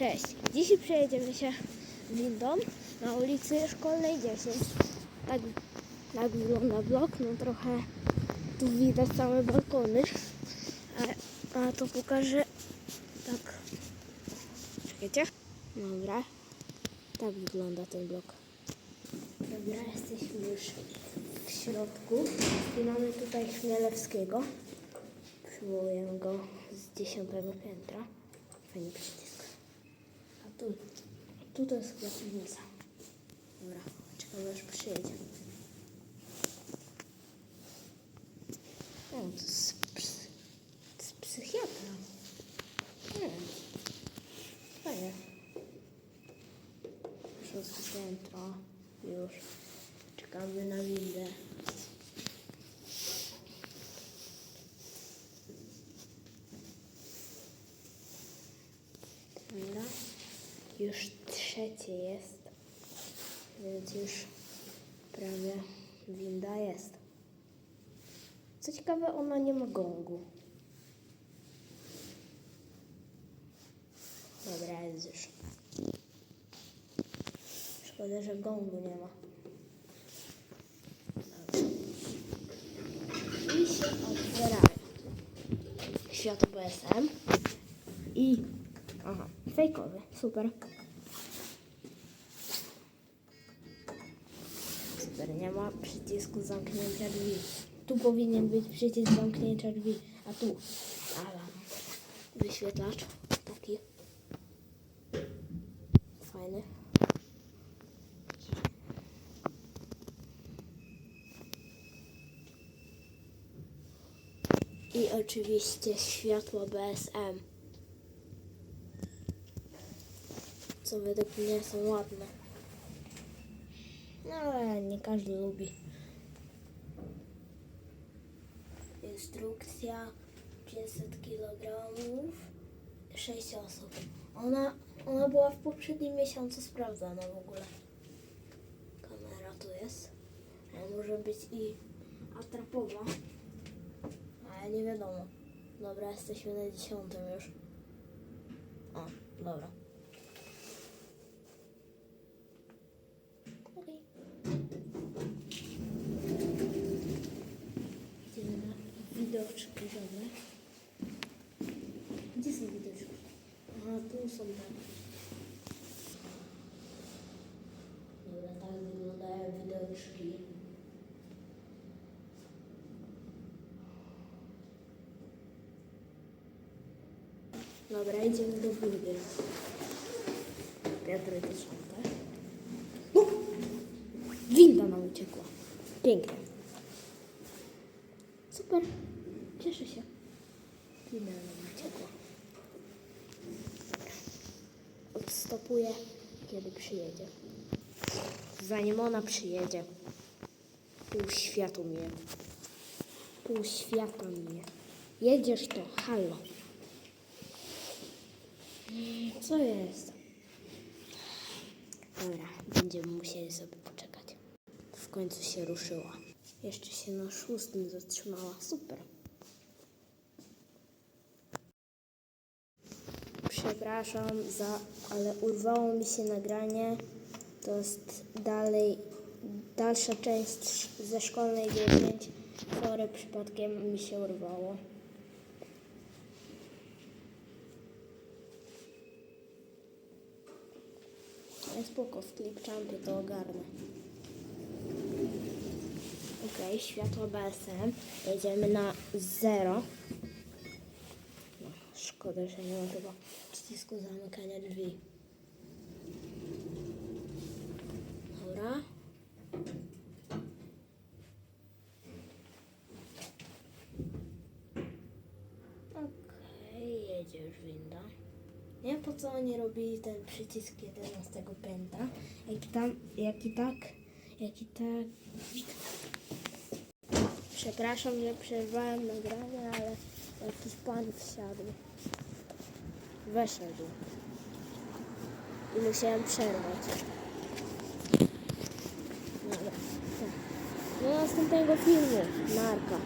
Cześć. Dzisiaj przejedziemy się windą na ulicy Szkolnej 10. Tak, tak wygląda blok. No trochę tu widać same balkony. A, a to pokażę tak. Czekajcie. Dobra. Tak wygląda ten blok. Dobra, jesteśmy już w środku i mamy tutaj Chmielewskiego. Przywołuję go z dziesiątego piętra. Fajny przycisk. Tu, tu to jest chyba piwnica. Dobra, czekamy aż przyjedzie. O, to jest, psy, to jest psychiatra. Nie wiem. Fajnie. Szóste piętro. Już. Czekamy na windę. Dobra. Już trzecie jest, więc już prawie winda jest. Co ciekawe, ona nie ma gongu. Dobra, jest już. Szkoda, że gongu nie ma. I się otwierają. Światło BSM. I... Aha, fejkowy. Super. Nie ma przycisku zamknięcia drzwi. Tu powinien być przycisk zamknięcia drzwi, a tu... Ale wyświetlacz taki fajny. I oczywiście światło BSM. Co według mnie są ładne. No ale nie każdy lubi. Instrukcja 500 kg 6 osób. Ona, ona była w poprzednim miesiącu sprawdzana w ogóle. Kamera tu jest. Ale może być i atrapowa. Ale nie wiadomo. Dobra, jesteśmy na dziesiątym już. O, dobra. Okej. Idziemy na widoczki, dobra. Gdzie są widoczki? Aha, tu są tam. Dobra, tak wyglądają widoczki. Dobra, idziemy do budy. Piotr dziesiąte. No! Winda nam uciekła. Pięknie. Super. Cieszę się. Uciekła. Dobra. Odstopuję, kiedy przyjedzie. Zanim ona przyjedzie, pół światu mnie. Pół świata mnie. Jedziesz to, halo. Co jest? Dobra, będziemy musieli sobie poczekać. W końcu się ruszyła. Jeszcze się na szóstym zatrzymała. Super. Przepraszam za, ale urwało mi się nagranie. To jest dalej, dalsza część ze szkolnej 9. Sorry, przypadkiem mi się urwało. Ale spoko, w Clipchampie to ogarnę. Okej, światło BSM. Jedziemy na 0. No, szkoda, że nie ma chyba przycisku zamykania drzwi. Dobra. Okej, jedzie już winda. Nie po co oni robili ten przycisk 11 piętra. Jak i tam, jak i tak, jak i tak. Przepraszam, że przerwałem nagranie, ale jakiś pan wsiadł. Weszedł. I musiałem przerwać. Dobra. tak. Do następnego filmu. Marka.